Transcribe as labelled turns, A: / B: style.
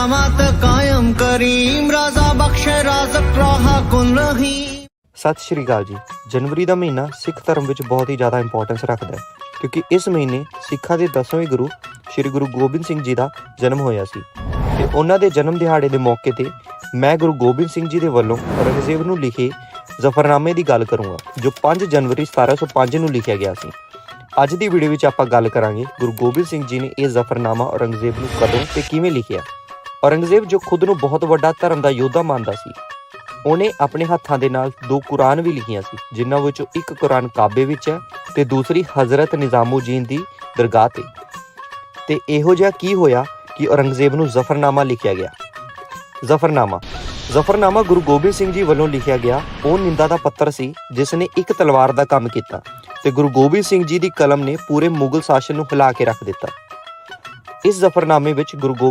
A: सलामत कायम करीम राजा बख्श राजक राहा कुन रहीम
B: ਸਤਿ ਸ਼੍ਰੀ ਅਕਾਲ ਜੀ ਜਨਵਰੀ ਦਾ ਮਹੀਨਾ ਸਿੱਖ ਧਰਮ ਵਿੱਚ ਬਹੁਤ ਹੀ ਜ਼ਿਆਦਾ ਇੰਪੋਰਟੈਂਸ ਰੱਖਦਾ ਹੈ ਕਿਉਂਕਿ ਇਸ ਮਹੀਨੇ ਸਿੱਖਾਂ ਦੇ 10ਵੇਂ ਗੁਰੂ ਸ੍ਰੀ ਗੁਰੂ ਗੋਬਿੰਦ ਸਿੰਘ ਜੀ ਦਾ ਜਨਮ ਹੋਇਆ ਸੀ ਤੇ ਉਹਨਾਂ ਦੇ ਜਨਮ ਦਿਹਾੜੇ ਦੇ ਮੌਕੇ ਤੇ ਮੈਂ ਗੁਰੂ ਗੋਬਿੰਦ ਸਿੰਘ ਜੀ ਦੇ ਵੱਲੋਂ ਔਰੰਗਜ਼ੇਬ ਨੂੰ ਲਿਖੇ ਜ਼ਫਰਨਾਮੇ ਦੀ ਗੱਲ ਕਰੂੰਗਾ ਜੋ 5 ਜਨਵਰੀ 1705 ਨੂੰ ਲਿਖਿਆ ਗਿਆ ਸੀ ਅੱਜ ਦੀ ਵੀਡੀਓ ਵਿੱਚ ਆਪਾਂ ਗੱਲ ਕਰਾਂਗੇ ਗੁਰੂ ਗੋਬਿੰਦ ਸਿੰਘ ਜੀ ਨੇ ਇਹ ਜ਼ਫਰਨਾਮਾ ਔਰੰਗਜ਼ੇਬ ਨੂੰ ਕਦੋਂ ਤੇ ਕਿਵੇਂ ਲਿਖਿਆ ਔਰੰਗਜ਼ੇਬ ਜੋ ਖੁਦ ਨੂੰ ਬਹੁਤ ਵੱਡਾ ਧਰਮ ਦਾ ਯੋਧਾ ਮੰਨਦਾ ਸੀ, ਉਹਨੇ ਆਪਣੇ ਹੱਥਾਂ ਦੇ ਨਾਲ ਦੋ ਕੁਰਾਨ ਵੀ ਲਿਖੀਆਂ ਸੀ, ਜਿਨ੍ਹਾਂ ਵਿੱਚੋਂ ਇੱਕ ਕੁਰਾਨ ਕਾਬੇ ਵਿੱਚ ਹੈ ਤੇ ਦੂਸਰੀ ਹਜ਼ਰਤ ਨਿਜ਼ਾਮੂਦੀਨ ਦੀ ਦਰਗਾਹ ਤੇ। ਤੇ ਇਹੋ ਜਿਹਾ ਕੀ ਹੋਇਆ ਕਿ ਔਰੰਗਜ਼ੇਬ ਨੂੰ ਜ਼ਫਰਨਾਮਾ ਲਿਖਿਆ ਗਿਆ? ਜ਼ਫਰਨਾਮਾ। ਜ਼ਫਰਨਾਮਾ ਗੁਰੂ ਗੋਬਿੰਦ ਸਿੰਘ ਜੀ ਵੱਲੋਂ ਲਿਖਿਆ ਗਿਆ। ਉਹ ਨਿੰਦਾ ਦਾ ਪੱਤਰ ਸੀ, ਜਿਸ ਨੇ ਇੱਕ ਤਲਵਾਰ ਦਾ ਕੰਮ ਕੀਤਾ ਤੇ ਗੁਰੂ ਗੋਬਿੰਦ ਸਿੰਘ ਜੀ ਦੀ ਕਲਮ ਨੇ ਪੂਰੇ ਮੁਗਲ ਸ਼ਾਸਨ ਨੂੰ ਹਿਲਾ ਕੇ ਰੱਖ ਦਿੱਤਾ। ਇਸ ਜ਼ਫਰਨਾਮੇ ਵਿੱਚ ਗੁਰੂ ਗੋਬਿੰਦ